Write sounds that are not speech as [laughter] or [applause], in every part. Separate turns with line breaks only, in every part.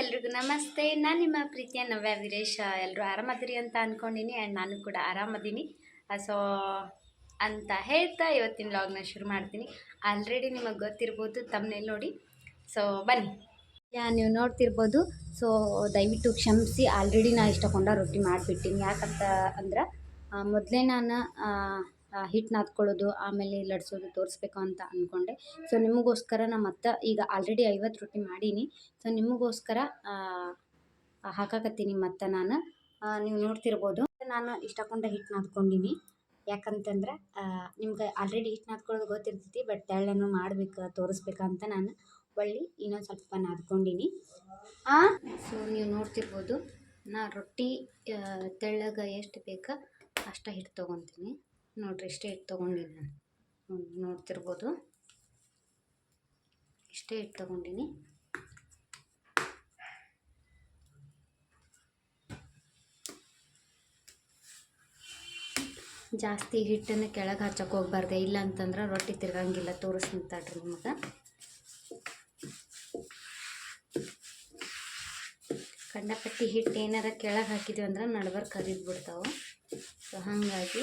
ಎಲ್ರಿಗೂ ನಮಸ್ತೆ. ನಾನು ನಿಮ್ಮ ಪ್ರೀತಿಯ ನವ್ಯ ವೀರೇಶ್. ಎಲ್ಲರೂ ಆರಾಮದಿರಿ ಅಂತ ಅಂದ್ಕೊಂಡಿನಿ ಆ್ಯಂಡ್ ನಾನು ಕೂಡ ಆರಾಮದೀನಿ. ಸೊ ಅಂತ ಹೇಳ್ತಾ ಇವತ್ತಿನ ಲಾಗ್ನ ಶುರು ಮಾಡ್ತೀನಿ. ಆಲ್ರೆಡಿ ನಿಮಗೆ ಗೊತ್ತಿರ್ಬೋದು ತಮ್ಮನೇಲಿ ನೋಡಿ. ಸೊ ಬನ್ನಿ. ನೀವು ನೋಡ್ತಿರ್ಬೋದು. ಸೊ ದಯವಿಟ್ಟು ಕ್ಷಮಿಸಿ. ಆಲ್ರೆಡಿ ನಾನು ಇಷ್ಟಕೊಂಡ ರೊಟ್ಟಿ ಮಾಡಿಬಿಟ್ಟಿನಿ. ಯಾಕಂತ ಅಂದ್ರೆ ಮೊದಲೇ ನಾನು ಹಿಟ್ಟು ನಾದ್ಕೊಳ್ಳೋದು ಆಮೇಲೆ ಲಡ್ಸೋದು ತೋರಿಸ್ಬೇಕು ಅಂತ ಅಂದ್ಕೊಂಡೆ ಸೊ ನಿಮಗೋಸ್ಕರ ನಮ್ಮ ಮತ್ತೆ ಈಗ ಆಲ್ರೆಡಿ ಐವತ್ತು ರೊಟ್ಟಿ ಮಾಡೀನಿ. ಸೊ ನಿಮಗೋಸ್ಕರ ಹಾಕಾಕತ್ತೀನಿ ಮತ್ತೆ ನಾನು. ನೀವು ನೋಡ್ತಿರ್ಬೋದು. ನಾನು ಇಷ್ಟಕೊಂಡ ಹಿಟ್ಟು ನಾದ್ಕೊಂಡೀನಿ ಯಾಕಂತಂದ್ರೆ ನಿಮ್ಗೆ ಆಲ್ರೆಡಿ ಹಿಟ್ಟು ನಾದ್ಕೊಳ್ಳೋದು ಗೊತ್ತಿರ್ತೈತಿ ಬಟ್ ತೆಳ್ಳನ್ನು ಮಾಡ್ಬೇಕು ತೋರಿಸ್ಬೇಕಂತ ನಾನು ಒಳ್ಳಿ ಇನ್ನೊಂದು ಸ್ವಲ್ಪ ನಾದ್ಕೊಂಡಿನಿ ಸೊ ನೀವು ನೋಡ್ತಿರ್ಬೋದು, ನಾ ರೊಟ್ಟಿ ತೆಳ್ಳಗೆ ಎಷ್ಟು ಬೇಕು ಅಷ್ಟು ಹಿಟ್ಟು ತೊಗೊತೀನಿ. ನೋಡ್ರಿ, ಇಷ್ಟೇ ಹಿಟ್ಟು ತೊಗೊಂಡಿನಿ ನಾನು. ನೋಡ್ತಿರ್ಬೋದು. ಇಷ್ಟೇ ಹಿಟ್ಟು ತೊಗೊಂಡಿನಿ. ಜಾಸ್ತಿ ಹಿಟ್ಟನ್ನು ಕೆಳಗೆ ಹಚ್ಚಕ್ಕೆ ಹೋಗ್ಬಾರ್ದೆ, ಇಲ್ಲ ಅಂತಂದ್ರೆ ರೊಟ್ಟಿ ತಿರ್ಗಂಗಿಲ್ಲ ತೋರಿಸ್ತಾಳ್ರಿ ನಿಮಗೆ. ಕಂಡಪಟ್ಟಿ ಹಿಟ್ಟು ಏನಾರ ಕೆಳಗೆ ಹಾಕಿದ್ವಿ ಅಂದ್ರೆ ನಡ್ಬರ್ ಕರಿದು ಬಿಡ್ತಾವೆ ಸೊ ಹಾಗಾಗಿ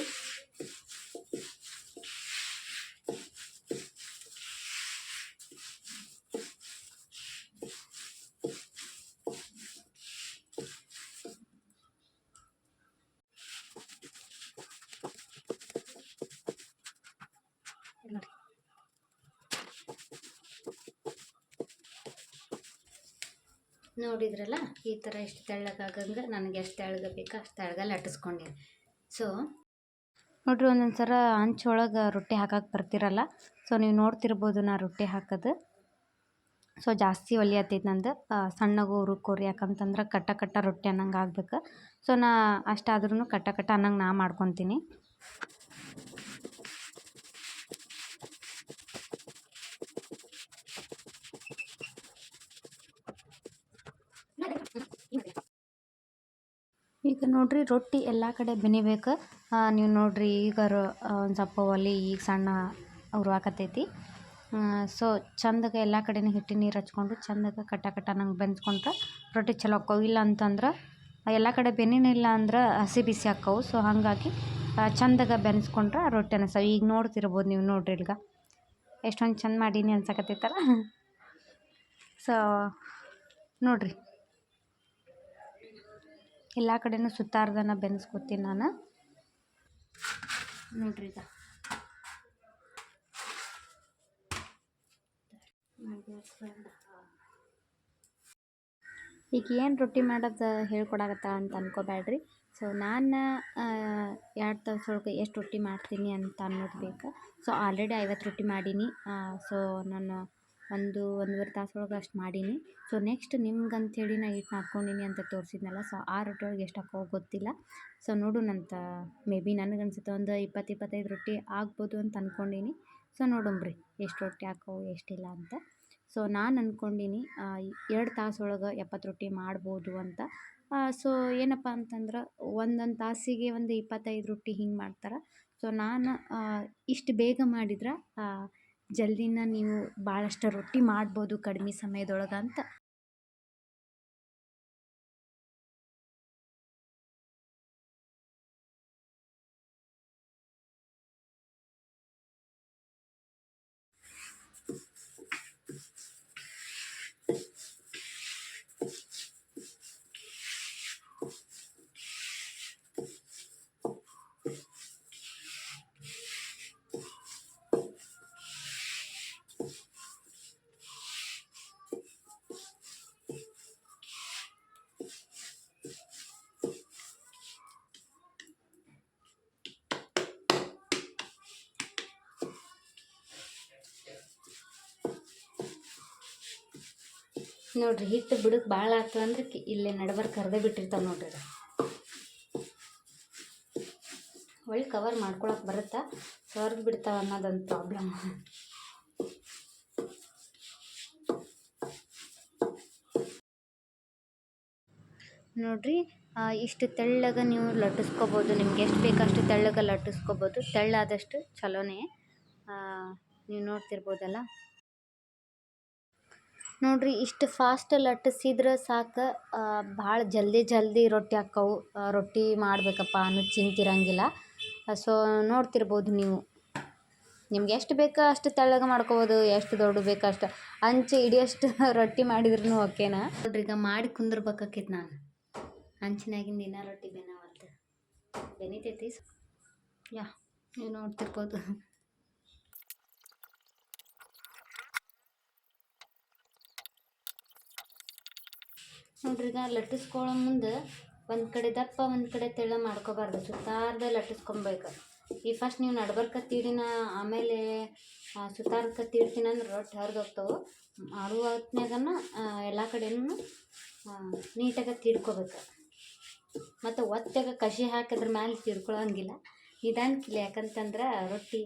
ನೋಡಿದ್ರಲ್ಲ ಈ ಥರ ಎಷ್ಟು ತೆಳ್ಳಗಾಗಂಗೆ ನನಗೆ ಎಷ್ಟು ತೆಳ್ಳಗೆ ಬೇಕೋ ಅಷ್ಟು ತೆಳ್ಳಗ ಲಟ್ಟಿಸ್ಕೊಂಡೆ ಸೊ ನೋಡ್ರಿ ಒಂದೊಂದು ಸರ ಹಂಚೊಳಗೆ ರೊಟ್ಟಿ ಹಾಕಕ್ಕೆ ಬರ್ತಿರಲ್ಲ ಸೊ ನೀವು ನೋಡ್ತಿರ್ಬೋದು ನಾ ರೊಟ್ಟಿ ಹಾಕೋದು. ಸೊ ಜಾಸ್ತಿ ಒಲಿಯತ್ತೈತೆ ನಂದು. ಸಣ್ಣಗೆ ಉರುಕೋರಿ ಯಾಕಂತಂದ್ರೆ ಕಟ್ಟ ಕಟ್ಟ ರೊಟ್ಟಿ ಅನ್ನಂಗೆ ಆಗ್ಬೇಕು. ಸೊ ನಾ ಅಷ್ಟಾದ್ರೂ ಕಟ್ಟ ಕಟ್ಟ ಅನ್ನಂಗೆ ನಾ ಮಾಡ್ಕೊತೀನಿ. ಈಗ ನೋಡಿರಿ ರೊಟ್ಟಿ ಎಲ್ಲ ಕಡೆ ಬೆನಿಬೇಕು. ನೀವು ನೋಡಿರಿ ಈಗ ಒಂದು ಸ್ವಲ್ಪ ಒಲೆ ಈಗ ಸಣ್ಣ ಉರುವಾಕತ್ತೈತಿ ಸೊ ಚಂದಗೆ ಎಲ್ಲ ಕಡೆನೂ ಹಿಟ್ಟಿನ ನೀರು ಹಚ್ಕೊಂಡು ಚಂದಗೆ ಕಟ್ಟ ಕಟ್ಟ ನಂಗೆ ಬೆಂದ್ಕೊಂಡ್ರೆ ರೊಟ್ಟಿ ಚಲೋ ಆಕ್ಕವು ಇಲ್ಲ ಅಂತಂದ್ರೆ ಎಲ್ಲ ಕಡೆ ಬೆನಿನಿಲ್ಲ ಅಂದ್ರೆ ಹಸಿ ಬಿಸಿ ಆಕ್ಕವು ಸೊ ಹಾಗಾಗಿ ಚಂದಗೆ ಬೆನ್ಸ್ಕೊಂಡ್ರೆ ರೊಟ್ಟಿ ಅನಿಸ ಈಗ ನೋಡ್ತಿರ್ಬೋದು ನೀವು ನೋಡ್ರಿ ಈಗ ಎಷ್ಟೊಂದು ಚಂದ ಮಾಡೀನಿ ಅನ್ಸಕತ್ತೈತಲ್ಲ ಸೊ [laughs] ನೋಡ್ರಿ. ಎಲ್ಲ ಕಡೆನೂ ಸುತ್ತಾರ್ದನ ಬೆನ್ಸ್ಕೊತೀನಿ ನಾನು. ನೋಡ್ರಿ ಈಗ. ಈಗ ಏನು ರೊಟ್ಟಿ ಮಾಡೋದು ಹೇಳ್ಕೊಡಾಗತ್ತ ಅಂತ ಅನ್ಕೋಬೇಡ್ರಿ ಸೊ ನಾನು ಎರಡು ತಾಸೊಳಗೆ ಎಷ್ಟು ರೊಟ್ಟಿ ಮಾಡ್ತೀನಿ ಅಂತ ಅನ್ನೋದು ಬೇಕು. ಸೊ ಆಲ್ರೆಡಿ ಐವತ್ತು ರೊಟ್ಟಿ ಮಾಡೀನಿ. ಸೊ ನಾನು ಒಂದು ಒಂದೂವರೆ ಒಳಗೆ ಅಷ್ಟು ಮಾಡೀನಿ. ಸೊ ನೆಕ್ಸ್ಟ್ ನಿಮ್ಗೆ ಅಂಥೇಳಿ ನಾ ಹಿಟ್ಟು ಹಾಕ್ಕೊಂಡೀನಿ ಅಂತ ತೋರಿಸಿದ್ನಲ್ಲ ಸೊ ಆ ರೊಟ್ಟಿ ಒಳಗೆ ಎಷ್ಟು ಹಾಕೋ ಗೊತ್ತಿಲ್ಲ. ಸೊ ನೋಡೋಣಂತ ಮೇ ಬಿ ನನಗೆ ಅನ್ಸುತ್ತೆ ಒಂದು ಇಪ್ಪತ್ತು, ಇಪ್ಪತ್ತೈದು ರೊಟ್ಟಿ ಆಗ್ಬೋದು ಅಂತ ಅಂದ್ಕೊಂಡೀನಿ ಸೊ ನೋಡೋಣ್ರಿ ಎಷ್ಟು ರೊಟ್ಟಿ ಹಾಕವು ಎಷ್ಟಿಲ್ಲ ಅಂತ. ಸೊ ನಾನು ಅಂದ್ಕೊಂಡೀನಿ ಎರಡು ತಾಸೊಳಗೆ ಎಪ್ಪತ್ತು ರೊಟ್ಟಿ ಮಾಡ್ಬೋದು ಅಂತ. ಸೊ ಏನಪ್ಪ ಅಂತಂದ್ರೆ, ಒಂದೊಂದು ತಾಸಿಗೆ ಒಂದು ಇಪ್ಪತ್ತೈದು ರೊಟ್ಟಿ ಹಿಂಗೆ ಮಾಡ್ತಾರೆ. ಸೊ ನಾನು ಇಷ್ಟು ಬೇಗ ಮಾಡಿದ್ರೆ ಜಲ್ದಿನ ನೀವು ಭಾಳಷ್ಟು ರೊಟ್ಟಿ ಮಾಡ್ಬೋದು ಕಡಿಮೆ ಸಮಯದೊಳಗೆ ಅಂತ ನೋಡ್ರಿ, ಹಿಟ್ಟು ಬಿಡಕ್ಕೆ ಭಾಳ ಆಯ್ತು ಅಂದ್ರೆ ಇಲ್ಲೇ ನಡ್ಬರ್ ಕರ್ದೇ ಬಿಟ್ಟಿರ್ತಾವೆ ನೋಡ್ರಿ ಒಳ್ಳೆ ಕವರ್ ಮಾಡ್ಕೊಳಕ್ಕೆ ಬರುತ್ತಾ ಸರ್ದು ಬಿಡ್ತಾವ ಅನ್ನೋದೊಂದು ಪ್ರಾಬ್ಲಮ್ ನೋಡ್ರಿ ಇಷ್ಟು ತೆಳ್ಳಗೆ ನೀವು ಲಟ್ಟಿಸ್ಕೋಬೋದು, ನಿಮ್ಗೆ ಎಷ್ಟು ಬೇಕು ಅಷ್ಟು ತೆಳ್ಳಗೆ ಲಟ್ಟಿಸ್ಕೋಬೋದು, ತೆಳ್ಳಾದಷ್ಟು ಚಲೋನೇ. ನೀವು ನೋಡ್ತಿರ್ಬೋದಲ್ಲ? ನೋಡ್ರಿ ಇಷ್ಟು ಫಾಸ್ಟ್ ಲಟ್ಟಿಸಿದ್ರೆ ಸಾಕು ಭಾಳ ಜಲ್ದಿ ಜಲ್ದಿ ರೊಟ್ಟಿ ಆಕ್ಕವು ರೊಟ್ಟಿ ಮಾಡಬೇಕಪ್ಪ ಅನ್ನೋ ಚಿಂತಿರಂಗಿಲ್ಲ ಸೊ ನೋಡ್ತಿರ್ಬೋದು ನೀವು. ನಿಮ್ಗೆ ಎಷ್ಟು ಬೇಕೋ ಅಷ್ಟು ತೆಳ್ಳಗೆ ಮಾಡ್ಕೋಬೋದು, ಎಷ್ಟು ದೊಡ್ಡ ಬೇಕೋ ಅಷ್ಟು. ಅಂಚೆ ಹಿಡಿಯಷ್ಟು [laughs] ರೊಟ್ಟಿ ಮಾಡಿದ್ರೂ ಓಕೆನಾ? ನೋಡ್ರಿ, ಈಗ ಮಾಡಿ ಕುಂದಿರ್ಬೇಕಾಕೈತಿ ನಾನು. ಅಂಚಿನಾಗಿನ ದಿನ ರೊಟ್ಟಿ ಬೆನಾವಲ್ತು ಬೆನಿತೈತಿ. ಯಾ, ನೀವು ನೋಡ್ತಿರ್ಬೋದು. ನೋಡ್ರಿ ಈಗ ಲಟ್ಟಿಸ್ಕೊಳ್ಳೋ ಮುಂದೆ ಒಂದು ಕಡೆ ದಪ್ಪ, ಒಂದು ಕಡೆ ತೆಳ್ಳ ಮಾಡ್ಕೋಬಾರ್ದು. ಸುತ್ತಾರ್ದ ಲಟ್ಟಿಸ್ಕೊಬೇಕು. ಈ ಫಸ್ಟ್ ನೀವು ನಡ್ಬರ್ಕ ತೀಡಿನ, ಆಮೇಲೆ ಸುತ್ತಾರ್ಕ ತೀಡ್ತೀನಿ ಅಂದ್ರೆ ರೊಟ್ಟಿ ಹರಿದು ಹೋಗ್ತಾವೆ. ಮಾಡುವ ಹೊತ್ನ್ಯಾಗನ ಎಲ್ಲ ಕಡೆನೂ ನೀಟಾಗಿ ತೀಡ್ಕೋಬೇಕು. ಮತ್ತು ಒತ್ತಾಗ ಕಸಿ ಹಾಕಿದ್ರ ಮ್ಯಾಲೆ ತೀರ್ಕೊಳ್ಳೋಂಗಿಲ್ಲ ನಿಧಾನ ಕಿಲೆ, ಯಾಕಂತಂದ್ರೆ ರೊಟ್ಟಿ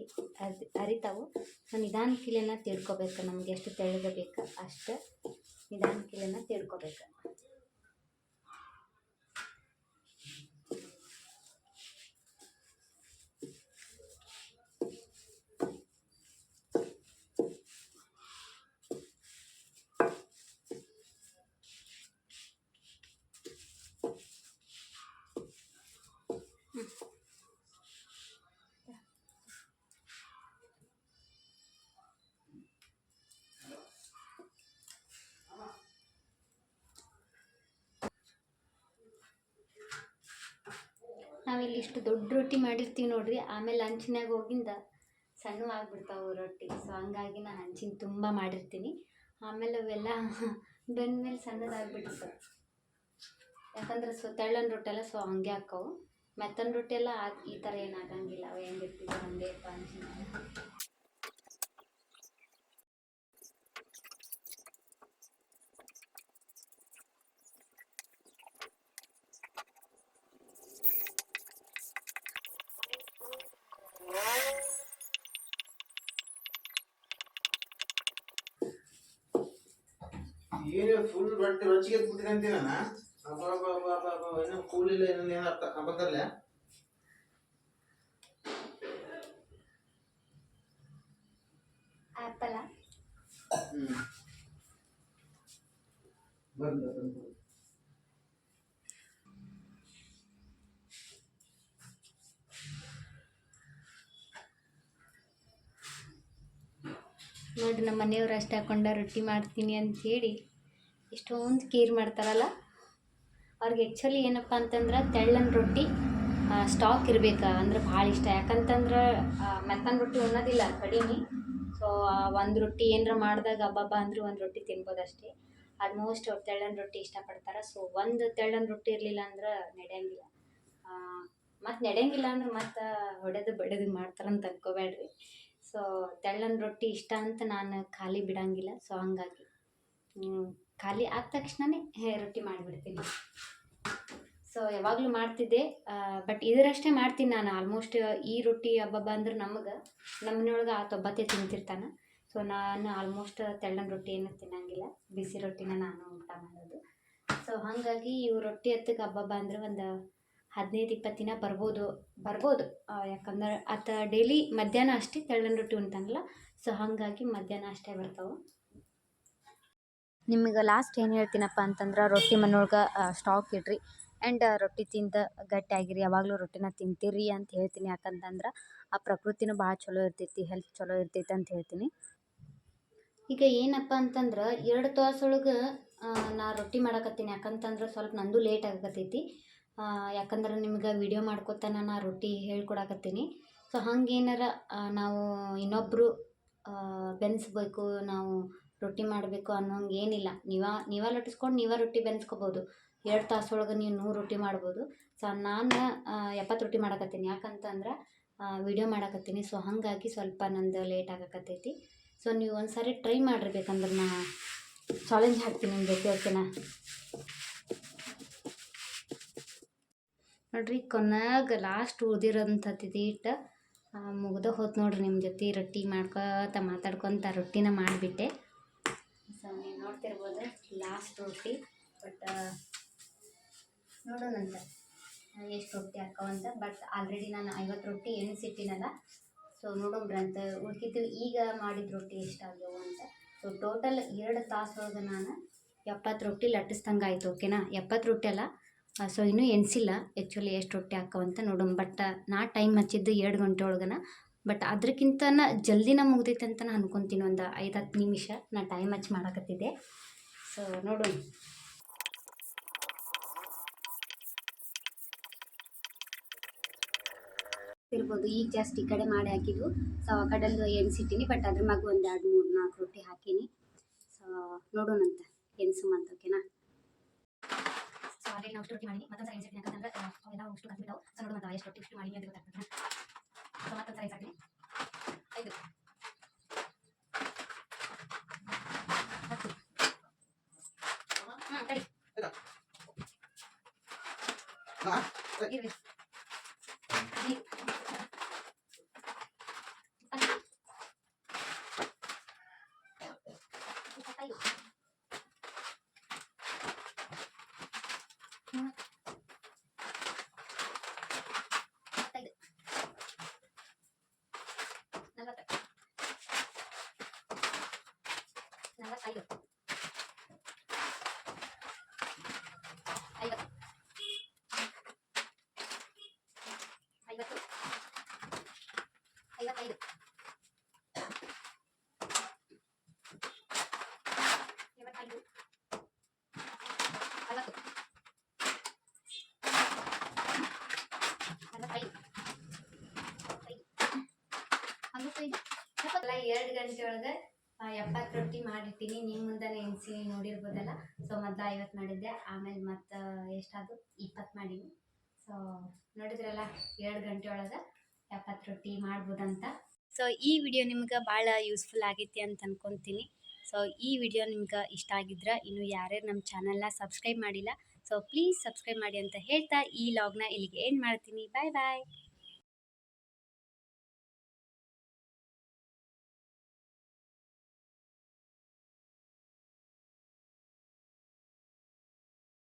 ಅರಿ ಅರಿತಾವು. ಸೊ ನಿಧಾನಕ್ಕಿಲೆನ ತೀರ್ಕೋಬೇಕು ನಮ್ಗೆ ಎಷ್ಟು ತೆಳ್ಳಗೆ ಬೇಕು ಅಷ್ಟು. ನಿಧಾನಕ್ಕಿಲೆನ ತೀಡ್ಕೋಬೇಕು ನಾವಿಲ್ಲಿ ಇಷ್ಟು ದೊಡ್ಡ ರೊಟ್ಟಿ ಮಾಡಿರ್ತೀವಿ ನೋಡ್ರಿ. ಆಮೇಲೆ ಹಂಚಿನಾಗ ಹೋಗಿಂದ ಸಣ್ಣ ಆಗ್ಬಿಡ್ತಾವೆ ರೊಟ್ಟಿ. ಸೊ ಹಂಗಾಗಿ ನಾನು ಹಂಚಿನ ತುಂಬ ಮಾಡಿರ್ತೀನಿ. ಆಮೇಲೆ ಅವೆಲ್ಲ [laughs] ಬೆಂದ್ಮೇಲೆ ಸಣ್ಣದಾಗ್ಬಿಡ್ತವೆ ಯಾಕಂದ್ರೆ ಸೊ, ತೆಳ್ಳನ ರೊಟ್ಟಿ ಎಲ್ಲ ಸೊ, ಹಂಗೆ ಹಾಕವು. ಮೆತ್ತನ ರೊಟ್ಟಿ ಎಲ್ಲ ಈ ಥರ ಏನು ಆಗಂಗಿಲ್ಲ. ಅವು ಹೆಂಗಿರ್ತೀವಿ ಹಂಗೆ ಹಂಚಿನ
ಏನು ಫುಲ್ ರೊಟ್ಟಿ ರುಚಿಗೆ ಬಿಟ್ಟಿದೆ ಅಂತೀನಣ್ಣ ಏನೋ ಕೂಲಿಲ್ಲ ಏನೋ ಏನು ಅರ್ಥ ಬಂದ ಬಂದು.
ನೋಡ್ರಿ ನಮ್ಮ ಮನೆಯವ್ರು ಅಷ್ಟು ಹಾಕೊಂಡ ರೊಟ್ಟಿ ಮಾಡ್ತೀನಿ ಅಂತ ಹೇಳಿ. ಇಷ್ಟೊಂದು ಕೇರ್ ಮಾಡ್ತಾರಲ್ಲ, ಅವ್ರಿಗೆ ಆ್ಯಕ್ಚುಲಿ ಏನಪ್ಪ ಅಂತಂದ್ರೆ ತೆಳ್ಳನ ರೊಟ್ಟಿ ಸ್ಟಾಕ್ ಇರಬೇಕು, ಅಂದ್ರೆ ಭಾಳ ಇಷ್ಟ. ಯಾಕಂತಂದ್ರೆ ಮೆತ್ತನ ರೊಟ್ಟಿ ಉಣ್ಣೋದಿಲ್ಲ, ಕಡಿಮೆ. ಸೊ ಒಂದು ರೊಟ್ಟಿ ಏನರ ಮಾಡಿದಾಗ ಹಬ್ಬಬ್ಬ ಅಂದ್ರೆ ಒಂದು ರೊಟ್ಟಿ ತಿನ್ಬೋದು ಅಷ್ಟೇ ಆಲ್ಮೋಸ್ಟ್ ಅವ್ರು ತೆಳ್ಳನ ರೊಟ್ಟಿ ಇಷ್ಟಪಡ್ತಾರೆ. ಸೊ ಒಂದು ತೆಳ್ಳನ ರೊಟ್ಟಿ ಇರಲಿಲ್ಲ ಅಂದ್ರೆ ನಡೆಯಂಗಿಲ್ಲ. ಮತ್ತು ನಡೆಯಂಗಿಲ್ಲ ಅಂದ್ರೆ ಮತ್ತು ಹೊಡೆದು ಬಡೆದು ಮಾಡ್ತಾರಂತ ಅನ್ಕೋಬೇಡ್ರಿ ಸೊ ತೆಳ್ಳನ ರೊಟ್ಟಿ ಇಷ್ಟ ಅಂತ ನಾನು ಖಾಲಿ ಬಿಡಂಗಿಲ್ಲ. ಸೊ ಹಂಗಾಗಿ ಖಾಲಿ ಆದ ತಕ್ಷಣನೇ ಹೇ, ರೊಟ್ಟಿ ಮಾಡಿಬಿಡ್ತೀನಿ. ಸೊ ಯಾವಾಗಲೂ ಮಾಡ್ತಿದ್ದೆ. ಬಟ್ ಇದರಷ್ಟೇ ಮಾಡ್ತೀನಿ ನಾನು. ಆಲ್ಮೋಸ್ಟ್ ಈ ರೊಟ್ಟಿ ಹಬ್ಬ ಬಂದ್ರೆ ನಮಗೆ ನಮ್ಮನೆಯೊಳಗೆ ಆ ತೊಬ್ಬತ್ತೆ ತಿಂತಿರ್ತಾನೆ. ಸೊ ನಾನು ಆಲ್ಮೋಸ್ಟ್ ತೆಳ್ಳನ ರೊಟ್ಟಿ ಏನು ತಿನ್ನಂಗಿಲ್ಲ. ಬಿಸಿ ರೊಟ್ಟಿನ ನಾನು ಊಟ ಮಾಡೋದು. ಸೊ ಹಾಗಾಗಿ ಇವು ರೊಟ್ಟಿ ಹತ್ತಕ್ಕೆ ಹಬ್ಬ ಅಂದ್ರೆ ಒಂದು ಹದಿನೈದು, ಇಪ್ಪತ್ತು ದಿನ ಬರ್ಬೋದು. ಬರ್ಬೋದು. ಯಾಕಂದ್ರೆ ಆತ ಡೈಲಿ ಮಧ್ಯಾಹ್ನ ಅಷ್ಟೇ ತೆಳ್ಳನ ರೊಟ್ಟಿ ಉಣ್ತಾನಲ್ಲ ಸೊ ಹಾಗಾಗಿ ಮಧ್ಯಾಹ್ನ ಅಷ್ಟೇ ಬರ್ತಾವೆ. ನಿಮಗೆ ಲಾಸ್ಟ್ ಏನು ಹೇಳ್ತೀನಪ್ಪ ಅಂತಂದ್ರೆ ರೊಟ್ಟಿ ಮನೆಯೊಳಗೆ ಸ್ಟಾಕ್ ಇಡ್ರಿ. ಆ್ಯಂಡ್ ರೊಟ್ಟಿ ತಿಂದು ಗಟ್ಟಿಯಾಗಿರಿ. ಯಾವಾಗಲೂ ರೊಟ್ಟಿನ ತಿಂತೀರಿ ಅಂತ ಹೇಳ್ತೀನಿ. ಯಾಕಂತಂದ್ರೆ ಆ ಪ್ರಕೃತಿನೂ ಭಾಳ ಚಲೋ ಇರ್ತೈತಿ ಹೆಲ್ತ್ ಚಲೋ ಇರ್ತೈತಿ ಅಂತ ಹೇಳ್ತೀನಿ. ಈಗ ಏನಪ್ಪ ಅಂತಂದ್ರೆ ಎರಡು ತಾಸೊಳಗೆ ನಾ ರೊಟ್ಟಿ ಮಾಡಕತ್ತೀನಿ. ಯಾಕಂತಂದ್ರೆ ಸ್ವಲ್ಪ ನಂದು ಲೇಟ್ ಆಗಕತ್ತೈತಿ. ಯಾಕಂದ್ರೆ ನಿಮ್ಗೆ ವಿಡಿಯೋ ಮಾಡ್ಕೊತ ನಾ ರೊಟ್ಟಿ ಹೇಳ್ಕೊಡಕತ್ತೀನಿ. ಸೊ ಹಂಗೇನಾರ ನಾವು ಇನ್ನೊಬ್ಬರು ಬೆನ್ಸ್ಬೇಕು, ನಾವು ರೊಟ್ಟಿ ಮಾಡಬೇಕು ಅನ್ನೋಂಗೆ ಏನಿಲ್ಲ. ನೀವ, ನೀವೇ ಲಟ್ಟಿಸ್ಕೊಂಡು ನೀವೇ ರೊಟ್ಟಿ ಬೆನ್ಸ್ಕೊಬೋದು. ಎರಡು ತಾಸೊಳಗೆ ನೀವು ನೂರು ರೊಟ್ಟಿ ಮಾಡ್ಬೋದು. ಸೊ, ನಾನು ಎಪ್ಪತ್ತು ರೊಟ್ಟಿ ಮಾಡಕತ್ತೀನಿ. ಯಾಕಂತಂದ್ರೆ ವಿಡಿಯೋ ಮಾಡಕತ್ತೀನಿ. ಸೊ, ಹಾಗಾಗಿ ಸ್ವಲ್ಪ ನಂದು ಲೇಟ್ ಆಗಕತ್ತೈತಿ. ಸೊ, ನೀವು ಒಂದು ಸಾರಿ ಟ್ರೈ ಮಾಡಿರ್ಬೇಕಂದ್ರೆ ನಾ ಚಾಲೆಂಜ್ ಹಾಕ್ತೀನಿ ನಿಮ್ಮ ಜೊತೆ, ಓಕೆನಾ? ನೋಡ್ರಿ, ಕೊನೆಗೆ ಲಾಸ್ಟ್ ಉಳ್ದಿರೋಂಥದ್ದು ಇಟ್ಟು ಮುಗ್ದ ಹೋತ್ ನೋಡ್ರಿ ನಿಮ್ಮ ಜೊತೆ ರೊಟ್ಟಿ ಮಾಡ್ಕೋತ ಮಾತಾಡ್ಕೊತ ರೊಟ್ಟಿನ ಮಾಡಿಬಿಟ್ಟೆ. ಸೊ ನೀವು ನೋಡ್ತಿರ್ಬೋದು ಲಾಸ್ಟ್ ರೊಟ್ಟಿ ಬಟ್ ನೋಡೋಣಂತ. ಎಷ್ಟು ರೊಟ್ಟಿ ಹಾಕೋವಂತ ಬಟ್ ಆಲ್ರೆಡಿ ನಾನು ಐವತ್ತು ರೊಟ್ಟಿ ಎಣಿಸಿಟ್ಟಿನಲ್ಲ. ಸೊ ನೋಡೋಣ್ರಂತ ಉಳ್ಕಿದ್ದು ಈಗ ಮಾಡಿದ ರೊಟ್ಟಿ ಎಷ್ಟಾಗ್ಯವು ಅಂತ. ಸೊ ಟೋಟಲ್ ಎರಡು ತಾಸೊಳಗೆ ನಾನು ಎಪ್ಪತ್ತು ರೊಟ್ಟಿ ಲಟ್ಟಿಸ್ದಂಗೆ ಆಯಿತು ಓಕೆನಾ ಎಪ್ಪತ್ತು ರೊಟ್ಟಿ ಅಲ್ಲ. ಸೊ ಇನ್ನೂ ಎಣಿಸಿಲ್ಲ. ಆ್ಯಕ್ಚುಲಿ ಎಷ್ಟು ರೊಟ್ಟಿ ಹಾಕವಂತ ನೋಡೋಣ. ಬಟ್ ನಾ ಟೈಮ್ ಹಚ್ಚಿದ್ದು ಎರಡು ಗಂಟೆ ಒಳಗನ. ಬಟ್ ಅದಕ್ಕಿಂತನ ಜಲ್ದಿನ ಮುಗ್ದೈತೆ ಅಂತ ನಾನು ಅನ್ಕೊತೀನಿ ಒಂದು ಐದು ಹತ್ತು ನಿಮಿಷ ನಾ ಟೈಮ್ ಹಚ್ಚಿ ಮಾಡಕತ್ತಿದ್ದೆ. ಸೊ ನೋಡೋಣ ಇರ್ಬೋದು ಈಗ ಜಾಸ್ತಿ ಈ ಕಡೆ ಮಾಡಿ ಹಾಕಿದ್ದು. ಸೊ ಆ ಕಡೆದು ಎಣ್ಸಿಟ್ಟಿನಿ ಬಟ್ ಅದ್ರ ಮಗು ಒಂದು ಎರಡು ಮೂರು ನಾಲ್ಕು ರೊಟ್ಟಿ ಹಾಕೀನಿ. ಸೊ ನೋಡೋಣಂತ ಎಣ್ಸು ಅಂತ ಓಕೆನಾ? ಸೊ ಅದೇ ನಾವು ರೊಟ್ಟಿ ಮಾಡಿ ಮತ್ತೊಂದು ಎಣ್ಸಿಟ್ಟಿನಿ ಯಾಕಂದ್ರೆ ಆ, ಅವೆಲ್ಲ ಅಷ್ಟು ಕಲ್ತಿದ್ದಾವೆ ಸೊ ನೋಡೋಣ ಎಷ್ಟು ರೊಟ್ಟಿ ಮಾಡಿ ಅಂತ ಗೊತ್ತಾಗ್ತದೆ. ಸೊ ಮತ್ತೊಂದು ಸರಿ ಸಾಕಿನಿ ಐದು ಹತ್ತು ಹ್ಞೂ ತಡಿ
ಹಾ?
ಇರ್ರಿ ಐದು ಇಪ್ಪತ್ತು ಇಪ್ಪತ್ತೈದು ಮೂವತ್ತು ಇಪ್ಪತ್ತೈದು ನಲವತ್ತು ನಲವತ್ತೈದು ಐವತ್ತು ಐವತ್ತು ಐವತ್ತೈದು ಐವತ್ತೈದು ಅರವತ್ತು ಅರವತ್ತೈದು ಅರವತ್ತೈದು ಎಪ್ಪತ್ತಲ್ಲ ಎರಡು ಗಂಟೆ ಒಳಗೆ ಎಪ್ಪತ್ತು ರೊಟ್ಟಿ ಮಾಡಿರ್ತೀನಿ ನಿಮ್ಮ ಮುಂದೆ ಎಣಿಸಿ ನೋಡಿರ್ಬೋದಲ್ಲ? ಸೊ ಮೊದಲು ಐವತ್ತು ಮಾಡಿದ್ದೆ. ಆಮೇಲೆ ಮತ್ತು ಎಷ್ಟಾದ್ರು ಇಪ್ಪತ್ತು ಮಾಡೀನಿ. ಸೊ ನೋಡಿದ್ರಲ್ಲ, ಎರಡು ಗಂಟೆ ಒಳಗೆ ಎಪ್ಪತ್ತು ರೊಟ್ಟಿ ಮಾಡ್ಬೋದಂತ. ಸೊ ಈ ವಿಡಿಯೋ ನಿಮ್ಗೆ ಭಾಳ ಯೂಸ್ಫುಲ್ ಆಗೈತಿ ಅಂತ ಅನ್ಕೊತೀನಿ. ಸೊ ಈ ವಿಡಿಯೋ ನಿಮ್ಗೆ ಇಷ್ಟ ಆಗಿದ್ರೆ, ಇನ್ನು ಯಾರ್ಯಾರು ನಮ್ಮ ಚಾನಲ್ನ ಸಬ್ಸ್ಕ್ರೈಬ್ ಮಾಡಿಲ್ಲ ಸೊ ಪ್ಲೀಸ್ ಸಬ್ಸ್ಕ್ರೈಬ್ ಮಾಡಿ ಅಂತ ಹೇಳ್ತಾ ಈ ಲಾಗ್ನ ಇಲ್ಲಿಗೆ ಏನು ಮಾಡ್ತೀನಿ. ಬಾಯ್ ಬಾಯ್